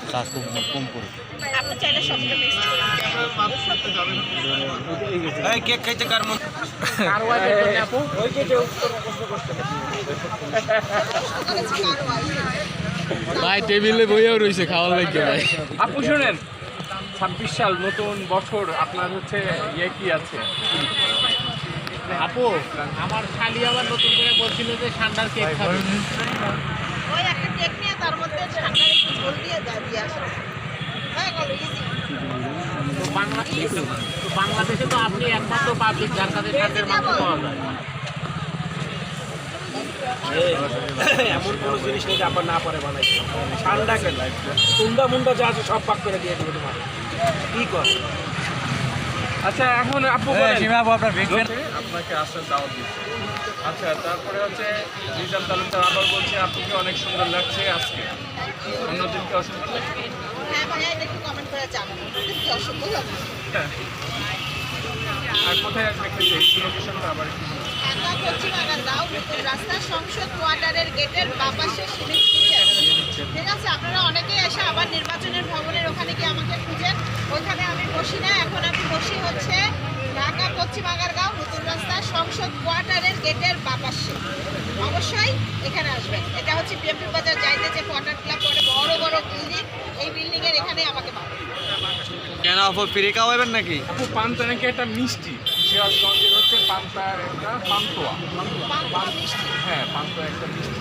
খুব কম করে আপনি চাইলে সবটা মিক্সড করে এই কেক খাইতে কার মন? ভাই টেবিলে বইয়াও রয়েছে খাওয়ার লাগে ভাই আপু শোনেন ছাব্বিশ সাল নতুন বছর আপনার হচ্ছে ইয়ে কি আছে? আপু আমার শালি আবার নতুন করে বলছিল যে ঠান্ডার কেক খাবে। ওই একটা কেক নিয়ে তার মধ্যে ঠান্ডা একটু ঝোল দিয়ে দাও দিয়ে আসো হয়ে গেল ইজি তো বাংলাদেশে তো আপনি একমাত্র পাবলিক যার কাছে ঠান্ডার মাংস পাওয়া যায়। এমন কোনো জিনিস নেই যে আপনার না পারে বানাই ঠান্ডা কেন? কুন্ডা মুন্ডা যা আছে সব পাক করে দিয়ে দেবে তোমার। কি কর? আচ্ছা এখন আপু সীমা আপু আপনার বিগ ফ্যান আপনাকে আসার দাওয়াত দিচ্ছে। আচ্ছা তারপরে হচ্ছে রিজাল তালুকদার আবার বলছে আপুকে অনেক সুন্দর লাগছে আজকে। অন্যদিনকে ভাইয়া আর কোথায় আসবে লোকেশনটা আবার ঢাকা পশ্চিম আগারগাঁও নতুন রাস্তা সংসদ কোয়ার্টারের গেটের বাপাশে ঠিক আছে আপনারা অনেকেই এসে আবার নির্বাচনের ভবনের ওখানে গিয়ে আমাকে খুঁজেন। ওইখানে আমি বসি না এখন আমি বসি হচ্ছে ঢাকা পশ্চিম আগারগাঁও নতুন রাস্তা সংসদ কোয়ার্টারের গেটের বাপাশে। অবশ্যই এখানে আসবেন। এটা হচ্ছে বিএমপি বাজার যাইতে যে কোয়ার্টার ক্লাব বড় বড় বিল্ডিং এই বিল্ডিং এর এখানে আমাকে পাবেন কেন আপু ফিরে খাওয়াবেন নাকি? আপু পান্তা নাকি একটা মিষ্টি? সিরাজগঞ্জের হচ্ছে পান্তার একটা পান্তুয়া। পান্তুয়া মিষ্টি? হ্যাঁ পান্তুয়া একটা মিষ্টি।